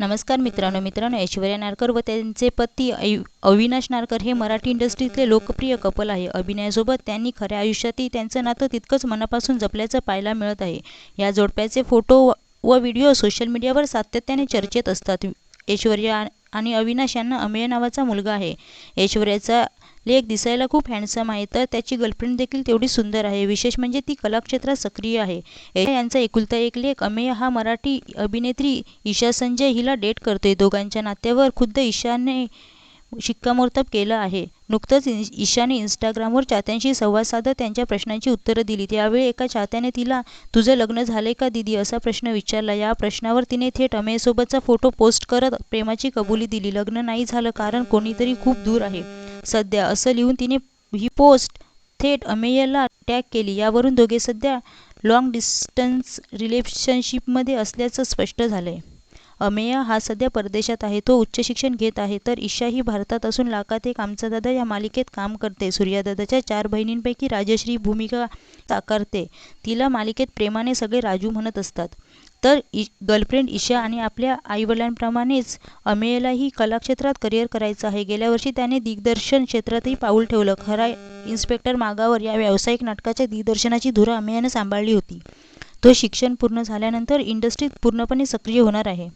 नमस्कार मित्रांनो मित्रांनो ऐश्वर्या नारकर व त्यांचे पती ऐ अविनाश नारकर हे मराठी इंडस्ट्रीतले लोकप्रिय कपल आहे. अभिनयासोबत त्यांनी खऱ्या आयुष्यातही त्यांचं नातं तितकंच मनापासून जपल्याचं पाहायला मिळत आहे. या जोडप्याचे फोटो व व्हिडिओ सोशल मीडियावर सातत्याने चर्चेत असतात. ऐश्वर्या आणि अविनाश यांना अमेय नावाचा मुलगा आहे. ऐश्वर्याचा लेख दिसायला खूप हँडसम आहे तर त्याची गर्लफ्रेंड देखील तेवढी सुंदर आहे. विशेष म्हणजे ती कलाक्षेत्रात सक्रिय आहे. यांचा एकुलता एक लेख अमेय हा मराठी अभिनेत्री ईशा संजय हिला डेट करतोय. दोघांच्या नात्यावर खुद्द ईशाने शिक्कामोर्तब केलं आहे. नुकतंच ईशाने इंस्टाग्रामवर चाहत्यांशी संवाद साधत त्यांच्या प्रश्नांची उत्तरं दिली. त्यावेळी एका चाहत्याने तिला तुझं लग्न झाले का दीदी? असा प्रश्न विचारला. या प्रश्नावर तिने थेट अमेयसोबतचा फोटो पोस्ट करत प्रेमाची कबुली दिली. लग्न नाही झालं कारण कोणीतरी खूप दूर आहे. सध्या असं लिहून तिने ही पोस्ट थेट अमेयला टॅग केली. यावरून दोघे सध्या लाँग डिस्टन्स रिलेशनशिपमध्ये असल्याचं स्पष्ट झालंय. अमेया हा सध्या परदेशात आहे. तो उच्च शिक्षण घेत आहे. तर ईशा ही भारतात असून लाखात एक आमचा दादा या मालिकेत काम करते. सूर्यादादाच्या चार बहिणींपैकी राजश्री भूमिका साकारते. तिला मालिकेत प्रेमाने सगळे राजू म्हणत असतात. तर ई गर्लफ्रेंड ईशा आणि आपल्या आईवडिलांप्रमाणेच अमेयलाही कलाक्षेत्रात करिअर करायचं आहे. गेल्या वर्षी त्याने दिग्दर्शन क्षेत्रातही पाऊल ठेवलं. खरा इन्स्पेक्टर मागावर या व्यावसायिक नाटकाच्या दिग्दर्शनाची धुरा अमेयानं सांभाळली होती. तो शिक्षण पूर्ण झाल्यानंतर इंडस्ट्रीत पूर्णपणे सक्रिय होणार आहे.